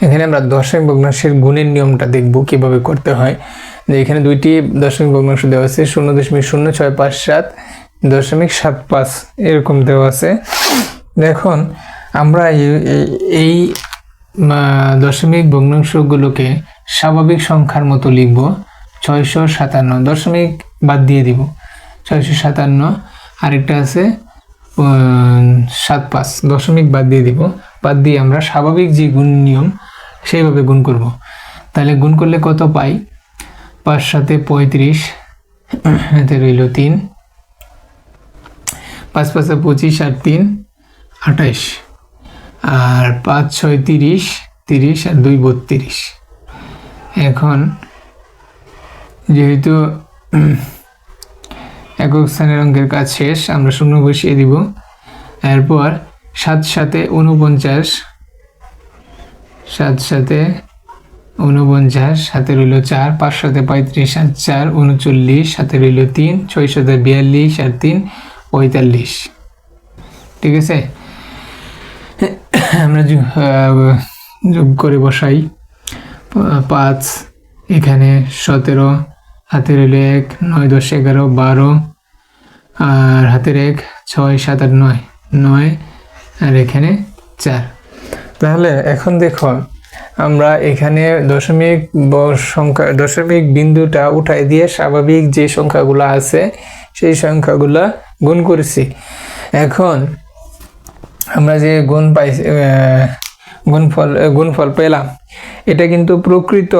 এখানে আমরা দশমিক ভগ্নাংশের গুণের নিয়মটা দেখব কীভাবে করতে হয়। যে এখানে দুইটি দশমিক ভগ্নাংশ দেওয়া আছে, শূন্য দশমিক শূন্য ছয় পাঁচ সাত দশমিক সাত পাঁচ এরকম দেওয়া আছে। দেখুন, আমরা এই- দশমিক ভগ্নাংশগুলোকে স্বাভাবিক সংখ্যার মতো লিখব। ছয়শো সাতান্ন, দশমিক বাদ দিয়ে দিব। ছয়শো সাতান্ন, আরেকটা আছে সাত পাঁচ, দশমিক বাদ দিয়ে দিব। বাদ দিয়ে আমরা স্বাভাবিক যে গুণ নিয়ম সেইভাবে গুণ করব। তাহলে গুণ করলে কত পাই? পাঁচ সাথে পঁয়ত্রিশ, এতে রইল তিন। পাঁচ পাঁচে পঁচিশ আর তিন, আঠাইশ। আর পাঁচ ছয় তিরিশ তিরিশ আর দুই বত্রিশ। এখন যেহেতু একক স্থানের অঙ্কের কাজ শেষ, আমরা শূন্য বসিয়ে দিব। এরপর সাত সাথে উনপঞ্চাশ সাত সাথে উনপঞ্চাশ সাথে রইল চার পাঁচ সাথে পঁয়ত্রিশ আর চার উনচল্লিশ সাথে রইল তিন ছয় সাথে বিয়াল্লিশ আর তিন, পঁয়তাল্লিশ। ঠিক আছে? আমরা যোগ করে বসাই। পাঁচ, এখানে সতেরো হাতের হইলে এক, নয়, দশ, এগারো, বারো, আর হাতের এক, ছয়, সাত, আট, নয় নয়, আর এখানে চার। তাহলে এখন দেখো আমরা এখানে দশমিক সংখ্যা দশমিক বিন্দুটা উঠাই দিয়ে স্বাভাবিক যে সংখ্যাগুলো আছে সেই সংখ্যাগুলো গুণ করেছি। এখন আমরা যে গুণ পাই আহ, গুণফল গুণফল পেলাম এটা কিন্তু প্রকৃত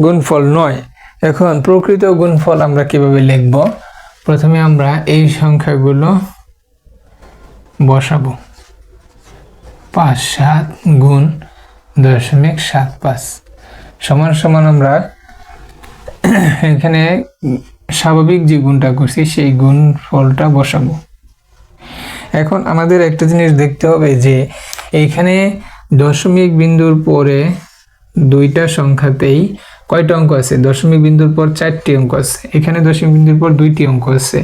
গুণফল নয়। এখন প্রকৃত গুণফল আমরা কীভাবে লিখব? প্রথমে আমরা এই সংখ্যাগুলো বসাবো। পাঁচ, সাত গুণ দশমিক সাত পাঁচ। সমান সমান আমরা এখানে স্বাভাবিক যে গুণটা করছি, সেই গুণ ফলটা বসাবো। এখন আমাদের একটা জিনিস দেখতে হবে যে, এইখানে দশমিক বিন্দুর পরে দুইটা সংখ্যাতেই কয়টা অঙ্ক আছে? দশমিক বিন্দুর পর চারটি অঙ্ক আছে। এখানে দশমিক বিন্দুর পর দুইটি অঙ্ক আছে।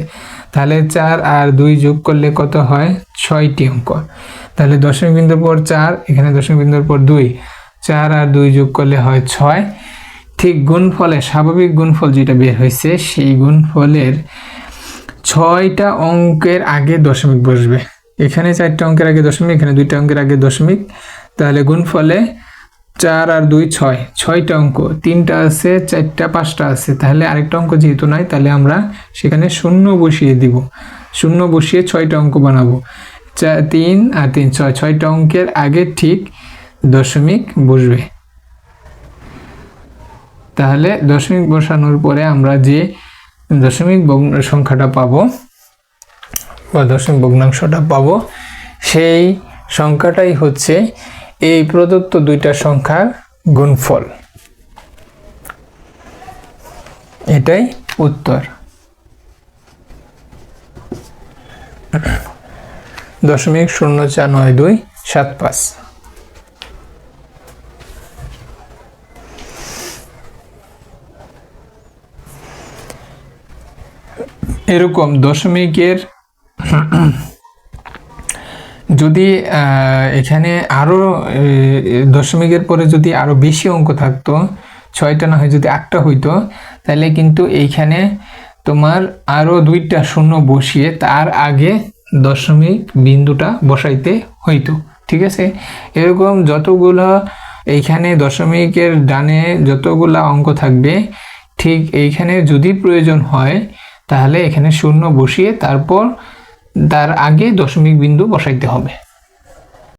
তাহলে চার আর দুই যোগ করলে কত হয়? ছয়টি অঙ্ক। তাহলে দশমিক বিন্দুর পর চার, এখানে দশমিক বিন্দুর পর দুই। চার আর দুই যোগ করলে হয় ছয়। ঠিক গুণফলে, স্বাভাবিক গুণফল যেটা বের হয়েছে, সেই গুণফলের ছয়টা অঙ্কের আগে দশমিক বসবে। এখানে চারটা অঙ্কের আগে দশমিক, এখানে দুইটা অঙ্কের আগে দশমিক। তাহলে গুণফলে চার আর দুই ছয়, ছয়টা অঙ্ক, তিনটা আছে, চারটা, পাঁচটা আছে। তাহলে আরেকটা অঙ্ক যেহেতু নাই, তাহলে আমরা সেখানে শূন্য বসিয়ে দিব। শূন্য বসিয়ে ছয়টা অঙ্ক বানাবো। চা, তিন আর তিন, ছয়, ছয়টা অঙ্কের আগে ঠিক দশমিক বসবে। তাহলে দশমিক বসানোর পরে আমরা যে দশমিক সংখ্যাটা পাবো, বা দশমিক ভগ্নাংশটা পাবো, সেই সংখ্যাটাই হচ্ছে এই প্রদত্ত দুইটা সংখ্যার গুণফল। এটাই উত্তর। দশমিক শূন্য চার নয় দুই সাত পাঁচ। এরকম দশমিকের যদি এখানে আরও দশমিকের পরে যদি আরও বেশি অঙ্ক থাকতো, ছয়টা না হয় যদি আটটা হইতো, তাহলে কিন্তু এইখানে তোমার আরও দুইটা শূন্য বসিয়ে তার আগে দশমিক বিন্দুটা বসাইতে হইতো, ঠিক আছে? এরকম যতগুলো এইখানে দশমিকের ডানে যতগুলা অঙ্ক থাকবে, ঠিক এইখানে যদি প্রয়োজন হয়, তাহলে এখানে শূন্য বসিয়ে তারপর তার আগে দশমিক বিন্দু বসাইতে হবে।